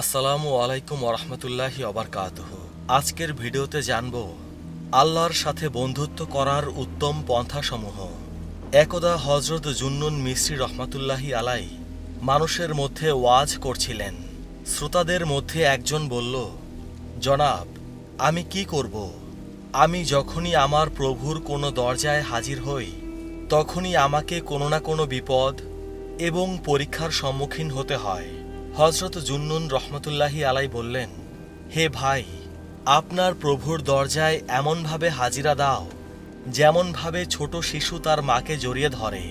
আসসালামু আলাইকুম ওরহমতুল্লাহি অবরকাতহ আজকের ভিডিওতে জানব, আল্লাহর সাথে বন্ধুত্ব করার উত্তম পন্থাসমূহ। একদা হজরত জুন্নুন মিস্ত্রি রহমাতুল্লাহি আলাই মানুষের মধ্যে ওয়াজ করছিলেন। শ্রোতাদের মধ্যে একজন বলল, জনাব, আমি কি করব? আমি যখনই আমার প্রভুর কোনো দরজায় হাজির হই, তখনই আমাকে কোনো না কোনো বিপদ এবং পরীক্ষার সম্মুখীন হতে হয়। হজরত জুন্নুন রহমতুল্লাহি আলাই বললেন, হে ভাই, আপনার প্রভুর দরজায় এমনভাবে হাজিরা দাও, যেমনভাবে ছোট শিশু তার মাকে জড়িয়ে ধরে।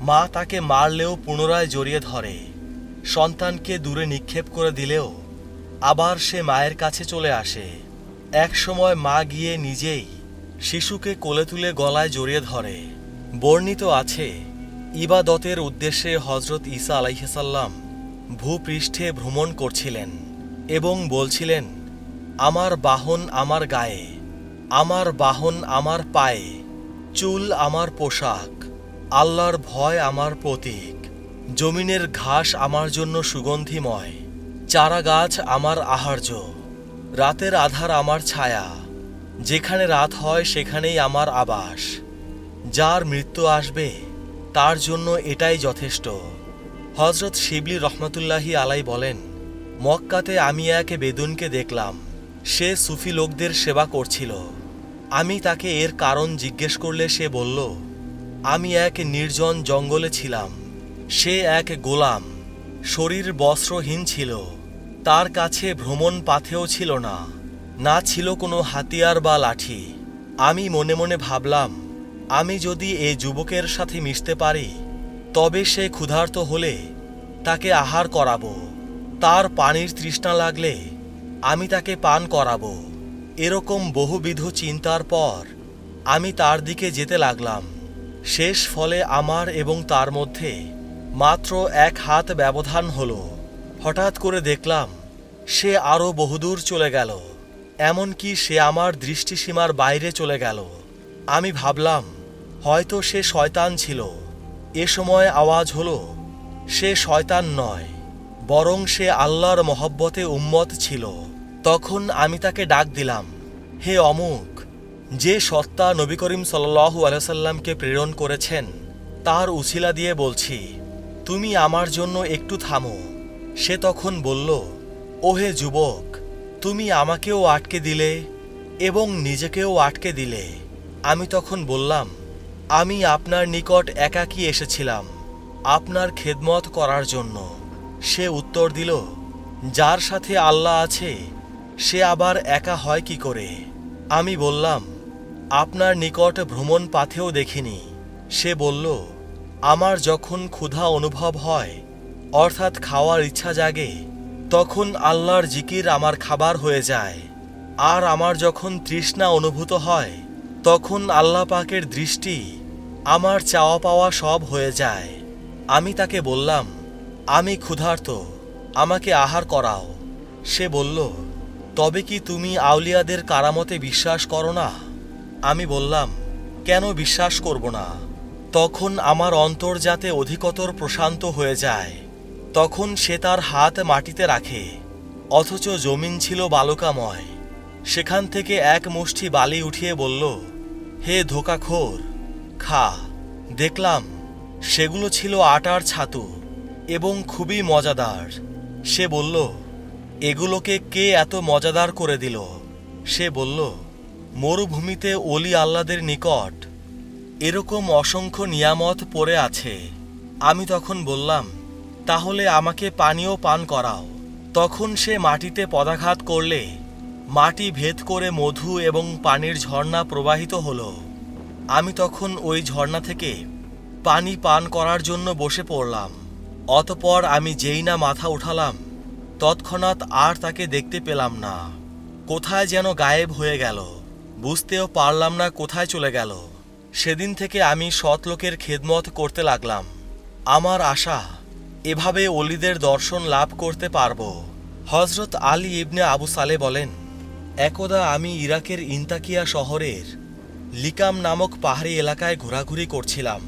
মা তাকে মারলেও পুনরায় জড়িয়ে ধরে। সন্তানকে দূরে নিক্ষেপ করে দিলেও আবার সে মায়ের কাছে চলে আসে। একসময় মা গিয়ে নিজেই শিশুকে কোলে তুলে গলায় জড়িয়ে ধরে। বর্ণিত আছে, ইবাদতের উদ্দেশ্যে হজরত ঈসা আলাইসাল্লাম ভূপৃষ্ঠে ভ্রমণ করছিলেন এবং বলছিলেন, আমার বাহন আমার গায়ে, আমার বাহন আমার পায়ে, চুল আমার পোশাক, আল্লাহর ভয় আমার প্রতীক, জমিনের ঘাস আমার জন্য সুগন্ধিময় চারা গাছ আমার আহার্য, রাতের আধার আমার ছায়া, যেখানে রাত হয় সেখানেই আমার আবাস, যার মৃত্যু আসবে, তার জন্য এটাই যথেষ্ট। হজরত শিবলি রহমতুল্লাহি আলাই বলেন, মক্কাতে আমি এক বেদুনকে দেখলাম। সে সুফি লোকদের সেবা করছিল। আমি তাকে এর কারণ জিজ্ঞেস করলে সে বলল, আমি এক নির্জন জঙ্গলে ছিলাম, সে এক গোলাম, শরীর বস্ত্রহীন ছিল, তার কাছে ভ্রমণ পাথেও ছিল না না ছিল কোনো হাতিয়ার বা লাঠি। আমি মনে মনে ভাবলাম, আমি যদি এই যুবকের সাথে মিশতে পারি তবে সে ক্ষুধার্ত হলে তাকে আহার করাবো। তার পানির তৃষ্ণা লাগলে আমি তাকে পান করাবো। এরকম বহুবিধ চিন্তার পর আমি তার দিকে যেতে লাগলাম। শেষ ফলে আমার এবং তার মধ্যে মাত্র এক হাত ব্যবধান হলো। হঠাৎ করে দেখলাম, সে আরও বহুদূর চলে গেল। এমনকি সে আমার দৃষ্টিসীমার বাইরে চলে গেল। আমি ভাবলাম, হয়তো সে শয়তান ছিল। এ সময় আওয়াজ হলো, সে শয়তান নয়, বরং সে আল্লাহর মহব্বতে উম্মত ছিল। তখন আমি তাকে ডাক দিলাম, হে অমুক, যে সত্তা নবী করিম সাল্লাহু আলাইসাল্লামকে প্রেরণ করেছেন, তার উছিলা দিয়ে বলছি, তুমি আমার জন্য একটু থামো। সে তখন বলল, ওহে যুবক, তুমি আমাকেও আটকে দিলে এবং নিজেকেও আটকে দিলে। আমি তখন বললাম আমি আপনার নিকট একাকী এসেছিলাম আপনার খেদমত করার জন্য। সে উত্তর দিল, যার সাথে আল্লাহ আছে, সে আবার একা হয় কি করে? আমি বললাম, আপনার নিকট ভ্রমণ পাথেও দেখিনি। সে বলল, আমার যখন ক্ষুধা অনুভব হয়, অর্থাৎ খাওয়ার ইচ্ছা জাগে, তখন আল্লাহর জিকির আমার খাবার হয়ে যায়। আর আমার যখন তৃষ্ণা অনুভূত হয়, তখন আল্লাহ পাকের দৃষ্টি আমার চাওয়া পাওয়া সব হয়ে যায়। আমি তাকে বললাম, আমি ক্ষুধার্ত, আমাকে আহার করাও। সে বলল, তবে কি তুমি আউলিয়াদের কারামতে বিশ্বাস করো না? আমি বললাম, কেন বিশ্বাস করব না? তখন আমার অন্তর যাতে অধিকতর প্রশান্ত হয়ে যায়, তখন সে তার হাত মাটিতে রাখে, অথচ জমিন ছিল বালুকাময়। সেখান থেকে এক মুষ্টি বালি উঠিয়ে বলল, হে ধোকাখোর খা, দেখলাম সেগুলো ছিল আটার ছাতু এবং খুবই মজাদার। সে বলল, এগুলোকে কে এত মজাদার করে দিল? সে বলল, মরুভূমিতে অলি আল্লাদের নিকট এরকম অসংখ্য নিয়ামত পড়ে আছে। আমি তখন বললাম, তাহলে আমাকে পানীয় পান করাও। তখন সে মাটিতে পদাঘাত করলে মাটি ভেদ করে মধু এবং পানির ঝর্ণা প্রবাহিত হলো। আমি তখন ওই ঝর্ণা থেকে পানি পান করার জন্য বসে পড়লাম। অতপর আমি যেই না মাথা উঠালাম, তৎক্ষণাৎ আর তাকে দেখতে পেলাম না। কোথায় যেন গায়েব হয়ে গেল। বুঝতেও পারলাম না কোথায় চলে গেল। সেদিন থেকে আমি সৎলোকের খেদমত করতে লাগলাম। আমার আশা, এভাবে অলিদের দর্শন লাভ করতে পারব। হজরত আলী ইবনে আবু সালে বলেন, একদা আমি ইরাকের ইন্তাকিয়া শহরের লিকাম নামক পাহাড়ি এলাকায় ঘোরাঘুরি করছিলাম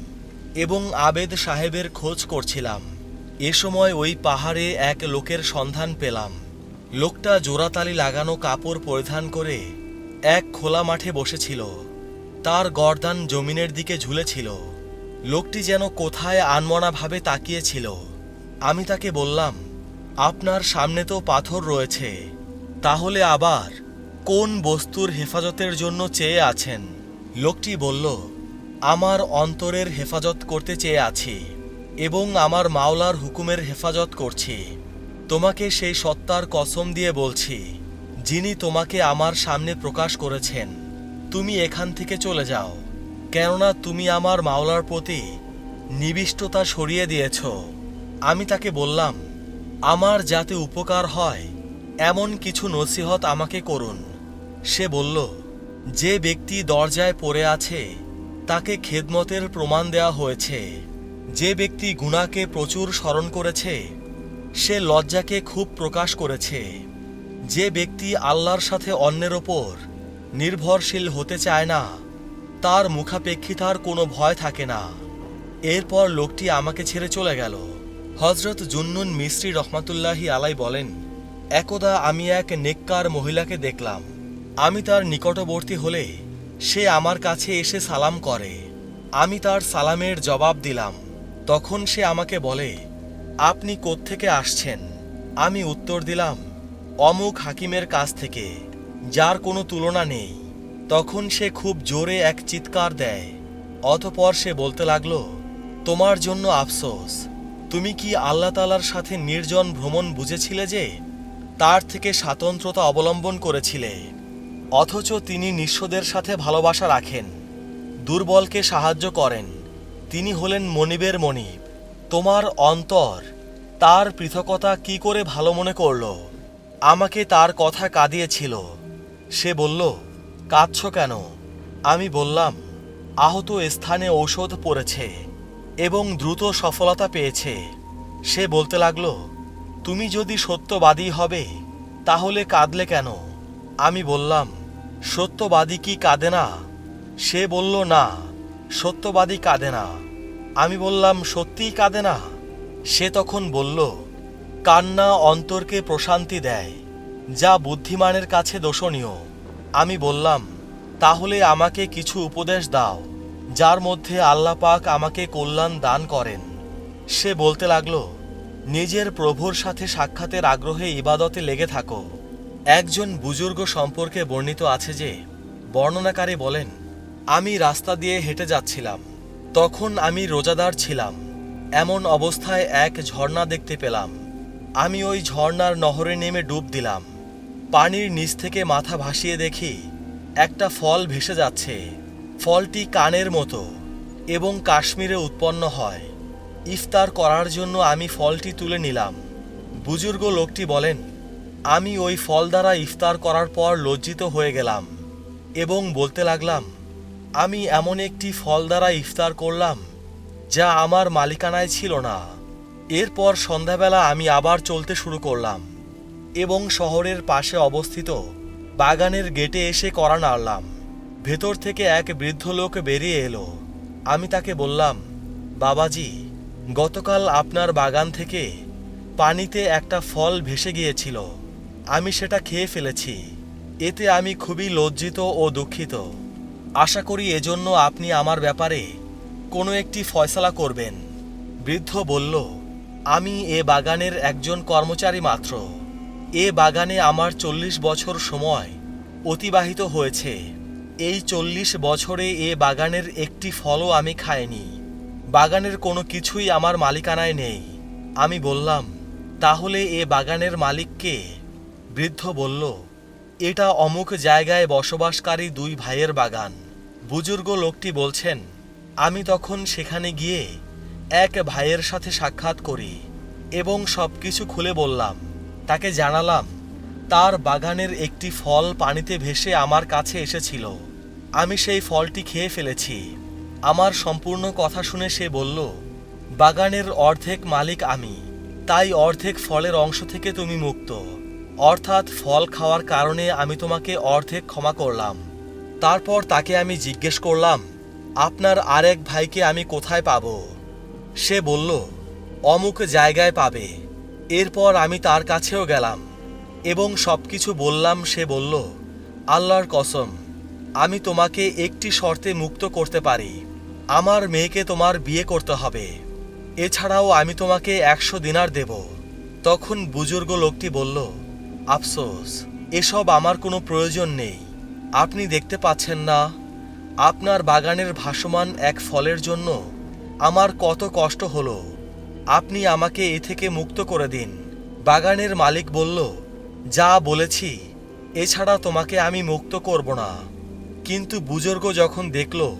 এবং আবেদ সাহেবের খোঁজ করছিলাম। এ সময় ওই পাহাড়ে এক লোকের সন্ধান পেলাম। লোকটা জোড়াতালি লাগানো কাপড় পরিধান করে এক খোলা মাঠে বসেছিল। তার গর্দান জমিনের দিকে ঝুলেছিল। লোকটি যেন কোথায় আনমনাভাবে তাকিয়েছিল। আমি তাকে বললাম, আপনার সামনে তো পাথর রয়েছে। তাহলে আবার কোন বস্তুর হেফাজতের জন্য চেয়ে আছেন? লোকটি বলল, আমার অন্তরের হেফাজত করতে চেয়ে আছি এবং আমার মাওলার হুকুমের হেফাজত করছি। তোমাকে সেই সত্তার কসম দিয়ে বলছি, যিনি তোমাকে আমার সামনে প্রকাশ করেছেন, তুমি এখান থেকে চলে যাও। কেননা তুমি আমার মাওলার প্রতি নিবিষ্টতা সরিয়ে দিয়েছ। আমি তাকে বললাম, আমার যাতে উপকার হয়, এমন কিছু নসিহত আমাকে করুন। সে বলল যে ব্যক্তি দরজায় পড়ে আছে, তাকে খেদমতের প্রমাণ দেওয়া হয়েছে। যে ব্যক্তি গুণাকে প্রচুর স্মরণ করেছে, সে লজ্জাকে খুব প্রকাশ করেছে। যে ব্যক্তি আল্লাহর সাথে অন্যের ওপর নির্ভরশীল হতে চায় না, তার মুখাপেক্ষিতার কোনো ভয় থাকে না। এরপর লোকটি আমাকে ছেড়ে চলে গেল। হজরত জুন্নুন মিস্ত্রি রহমাতুল্লাহি আলাই বলেন, একদা আমি এক নেককার মহিলাকে দেখলাম। আমি তার নিকটবর্তী হলে সে আমার কাছে এসে সালাম করে। আমি তার সালামের জবাব দিলাম। তখন সে আমাকে বলে, আপনি কোত্থেকে আসছেন? আমি উত্তর দিলাম, অমুক হাকিমের কাছ থেকে, যার কোনো তুলনা নেই। তখন সে খুব জোরে এক চিৎকার দেয়। অতপর সে বলতে লাগল, তোমার জন্য আফসোস। তুমি কি আল্লাহ তালার সাথে নির্জন ভ্রমণ বুঝেছিলে যে, তার থেকে স্বাতন্ত্রতা অবলম্বন করেছিলে? অথচ তিনি নিঃস্বদের সাথে ভালোবাসা রাখেন, দুর্বলকে সাহায্য করেন। তিনি হলেন মনিবের মনিব। তোমার অন্তর, তার পৃথকতা কি করে ভালো মনে করল? আমাকে তার কথা কাঁদিয়েছিল। সে বলল, কাঁদছ কেন? আমি বললাম, আহত স্থানে ঔষধ পড়েছে এবং দ্রুত সফলতা পেয়েছে। সে বলতে লাগল, তুমি যদি সত্যবাদী হবে, তাহলে কাঁদলে কেন? আমি বললাম সত্যবাদী কি কাঁদে না? সে বলল, না, সত্যবাদী কাঁদে না। আমি বললাম, সত্যিই কাঁদে না? সে তখন বলল, কান্না অন্তরকে প্রশান্তি দেয়, যা বুদ্ধিমানের কাছে দোষণীয়। আমি বললাম, তাহলে আমাকে কিছু উপদেশ দাও, যার মধ্যে আল্লাহ পাক আমাকে কল্যাণ দান করেন। সে বলতে লাগল, নিজের প্রভুর সাথে সাক্ষাতের আগ্রহে ইবাদতে লেগে থাকো। একজন বুজুর্গ সম্পর্কে বর্ণিত আছে যে, বর্ণনাকারী বলেন, আমি রাস্তা দিয়ে হেঁটে যাচ্ছিলাম। তখন আমি রোজাদার ছিলাম। এমন অবস্থায় এক ঝর্ণা দেখতে পেলাম। আমি ওই ঝর্ণার নহরে নেমে ডুব দিলাম। পানির নিচ থেকে মাথা ভাসিয়ে দেখি, একটা ফল ভেসে যাচ্ছে। ফলটি কানের মতো এবং কাশ্মীরে উৎপন্ন হয়। ইফতার করার জন্য আমি ফলটি তুলে নিলাম। বুজুর্গ লোকটি বলেন আমি ওই ফল দ্বারা ইফতার করার পর লজ্জিত হয়ে গেলাম এবং বলতে লাগলাম, আমি এমন একটি ফল দ্বারা ইফতার করলাম যা আমার মালিকানায় ছিল না। এরপর সন্ধ্যাবেলা আমি আবার চলতে শুরু করলাম এবং শহরের পাশে অবস্থিত বাগানের গেটে এসে করা নাড়লাম। ভেতর থেকে এক বৃদ্ধ লোক বেরিয়ে এলো। আমি তাকে বললাম, বাবাজি, গতকাল আপনার বাগান থেকে পানিতে একটা ফল ভেসে গিয়েছিল। আমি সেটা খেয়ে ফেলেছি। এতে আমি খুবই লজ্জিত ও দুঃখিত। আশা করি এজন্য আপনি আমার ব্যাপারে কোনো একটি ফয়সলা করবেন। বৃদ্ধ বলল, আমি এ বাগানের একজন কর্মচারী মাত্র। এ বাগানে আমার চল্লিশ বছর সময় অতিবাহিত হয়েছে। এই চল্লিশ বছরে এ বাগানের একটি ফলও আমি খাইনি। বাগানের কোনো কিছুই আমার মালিকানায় নেই। আমি বললাম, তাহলে এ বাগানের মালিককে বৃদ্ধ বলল, এটা অমুক জায়গায় বসবাসকারী দুই ভাইয়ের বাগান। বুজুর্গ লোকটি বলছেন, আমি তখন সেখানে গিয়ে এক ভাইয়ের সাথে সাক্ষাৎ করি এবং সব কিছু খুলে বললাম। তাকে জানালাম, তার বাগানের একটি ফল পানিতে ভেসে আমার কাছে এসেছিল। আমি সেই ফলটি খেয়ে ফেলেছি। আমার সম্পূর্ণ কথা শুনে সে বলল, বাগানের অর্ধেক মালিক আমি, তাই অর্ধেক ফলের অংশ থেকে তুমি মুক্ত। অর্থাৎ ফল খাওয়ার কারণে আমি তোমাকে অর্ধেক ক্ষমা করলাম। তারপর তাকে আমি জিজ্ঞেস করলাম, আপনার আরেক ভাইকে আমি কোথায় পাব? সে বলল, অমুক জায়গায় পাবে। এরপর আমি তার কাছেও গেলাম এবং সব কিছু বললাম। সে বলল, আল্লাহর কসম, আমি তোমাকে একটি শর্তে মুক্ত করতে পারি। আমার মেয়েকে তোমার বিয়ে করতে হবে। এছাড়াও আমি তোমাকে একশো দিনার দেব। তখন বুজুর্গ লোকটি বলল আফসোস, এসব আমার কোনো প্রয়োজন নেই। আপনি দেখতে পাচ্ছেন না, আপনার বাগানের ভাসমান এক ফলের জন্য আমার কত কষ্ট হলো। আপনি আমাকে এ থেকে মুক্ত করে দিন। বাগানের মালিক বলল, যা বলেছি, এছাড়া তোমাকে আমি মুক্ত করব না। কিন্তু বুজুর্গ যখন দেখল,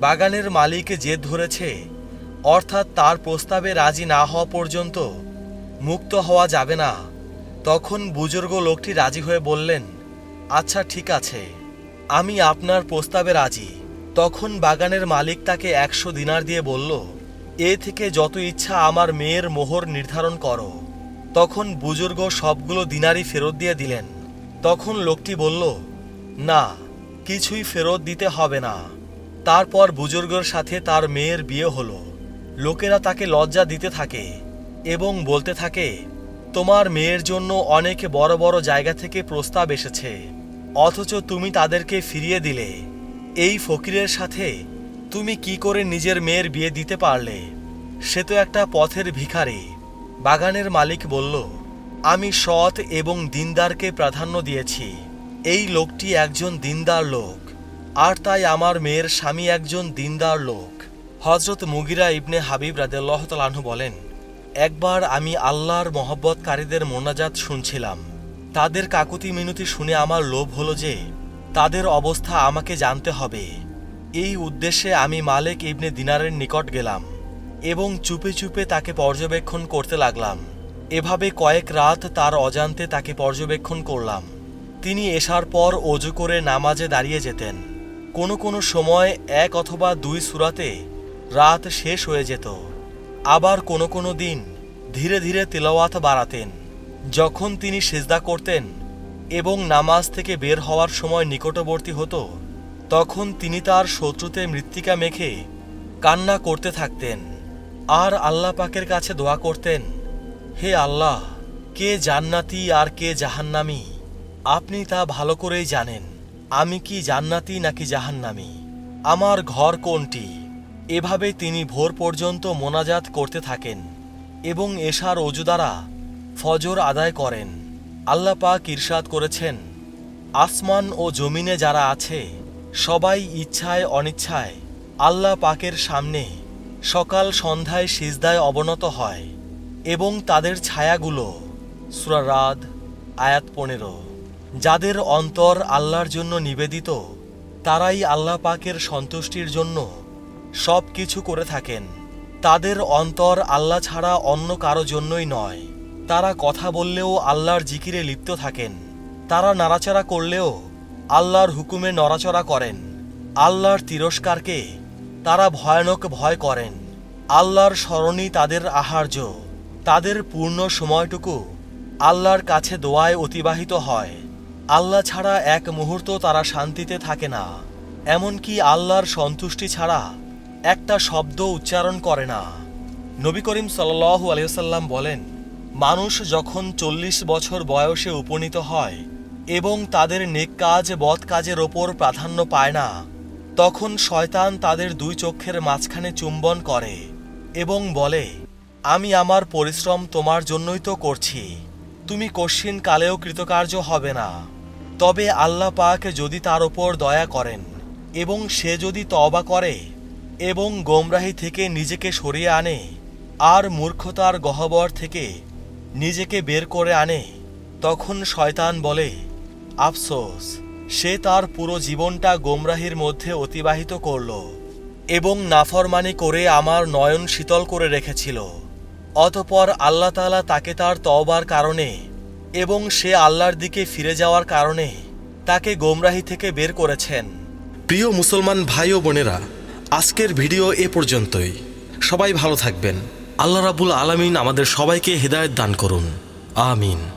বাগানের মালিক জেদ ধরেছে, অর্থাৎ তার প্রস্তাবে রাজি না হওয়া পর্যন্ত মুক্ত হওয়া যাবে না। তখন বুজুর্গ লোকটি রাজি হয়ে বললেন আচ্ছা ঠিক আছে। আমি আপনার প্রস্তাবে রাজি। তখন বাগানের মালিক তাকে একশো দিনার দিয়ে বলল, এ থেকে যত ইচ্ছা আমার মেয়ের মোহর নির্ধারণ করো। তখন বুজুর্গ সবগুলো দিনারই ফেরত দিয়ে দিলেন। তখন লোকটি বলল, না, কিছুই ফেরত দিতে হবে না। তারপর বুজুর্গর সাথে তার মেয়ের বিয়ে হলো। লোকেরা তাকে লজ্জা দিতে থাকে এবং বলতে থাকে তোমার মেয়ের জন্য অনেক বড় বড় জায়গা থেকে প্রস্তাব এসেছে। অথচ তুমি তাদেরকে ফিরিয়ে দিলে। এই ফকিরের সাথে তুমি কি করে নিজের মেয়ের বিয়ে দিতে পারলে? সে তো একটা পথের ভিখারি। বাগানের মালিক বলল, আমি সৎ এবং দিনদারকে প্রাধান্য দিয়েছি। এই লোকটি একজন দিনদার লোক। আর তাই আমার মেয়ের স্বামী একজন দিনদার লোক। হজরত মুগিরা ইবনে হাবিব তালাহু বলেন একবার আমি আল্লাহর মহব্বতকারীদের মোনাজাত শুনছিলাম। তাদের কাকুতি মিনতি শুনে আমার লোভ হলো যে, তাদের অবস্থা আমাকে জানতে হবে। এই উদ্দেশ্যে আমি মালেক ইবনে দিনারের নিকট গেলাম এবং চুপে চুপে তাকে পর্যবেক্ষণ করতে লাগলাম। এভাবে কয়েক রাত তার অজান্তে তাকে পর্যবেক্ষণ করলাম। তিনি এসার পর অজু করে নামাজে দাঁড়িয়ে যেতেন। কোনো কোনো সময় এক অথবা দুই সুরাতে রাত শেষ হয়ে যেত। আবার কোনো কোনো দিন ধীরে ধীরে তেলাওয়াত বাড়াতেন। যখন তিনি সেজদা করতেন এবং নামাজ থেকে বের হওয়ার সময় নিকটবর্তী হতো, তখন তিনি তার শত্রুতে মৃত্তিকা মেখে কান্না করতে থাকতেন। আর আল্লাহ পাকের কাছে দোয়া করতেন, হে আল্লাহ, কে জান্নাতি আর কে জাহান্নামি? আপনি তা ভালো করেই জানেন। আমি কি জান্নাতি নাকি জাহান্নামি? আমার ঘর কোনটি? এভাবে তিনি ভোর পর্যন্ত মোনাজাত করতে থাকেন এবং এশার অজু দ্বারা ফজর আদায় করেন। আল্লাহ পাক ইরশাদ করেছেন, আসমান ও জমিনে যারা আছে, সবাই ইচ্ছায় অনিচ্ছায় আল্লাহ পাকের সামনে সকাল সন্ধ্যায় সিজদায় অবনত হয় এবং তাদের ছায়াগুলো সুরারাদ আয়াত পনেরো। যাদের অন্তর আল্লাহর জন্য নিবেদিত, তারাই আল্লাহ পাকের সন্তুষ্টির জন্য সব কিছু করে থাকেন। তাদের অন্তর আল্লাহ ছাড়া অন্য কারও জন্যই নয়। তারা কথা বললেও আল্লাহর জিকিরে লিপ্ত থাকেন। তারা নাড়াচাড়া করলেও আল্লাহর হুকুমে নড়াচড়া করেন। আল্লাহর তিরস্কারকে তারা ভয়ানক ভয় করেন। আল্লাহর স্মরণই তাদের আহার্য। তাদের পূর্ণ সময়টুকু আল্লাহর কাছে দোয়ায় অতিবাহিত হয়। আল্লাহ ছাড়া এক মুহূর্ত তারা শান্তিতে থাকে না। এমনকি আল্লাহর সন্তুষ্টি ছাড়া একটা শব্দ উচ্চারণ করে না। নবী করিম সাল্লাল্লাহু আলিয়াল্লাম বলেন, মানুষ যখন চল্লিশ বছর বয়সে উপনীত হয় এবং তাদের নেক কাজ, বদ কাজের ওপর প্রাধান্য পায় না, তখন শয়তান তাদের দুই চক্ষের মাঝখানে চুম্বন করে এবং বলে, আমি আমার পরিশ্রম তোমার জন্যই তো করছি। তুমি কশ্চিন কালেও কৃতকার্য হবে না। তবে আল্লাহ যদি তার ওপর দয়া করেন এবং সে যদি তওবা করে এবং গোমরাহি থেকে নিজেকে সরিয়ে আনে, আর মূর্খতার গহ্বর থেকে নিজেকে বের করে আনে, তখন শয়তান বলে, আফসোস, সে তার পুরো জীবনটা গোমরাহির মধ্যে অতিবাহিত করল এবং নাফরমানি করে আমার নয়ন শীতল করে রেখেছিল। অতপর আল্লাহ তাআলা তাকে তার তওবার কারণে এবং সে আল্লাহর দিকে ফিরে যাওয়ার কারণে তাকে গোমরাহি থেকে বের করেছেন। প্রিয় মুসলমান ভাই ও বোনেরা আজকের ভিডিও এ পর্যন্তই। সবাই ভালো থাকবেন। আল্লাহ রাবুল আলমিন আমাদের সবাইকে হৃদায়ত দান করুন। আমিন।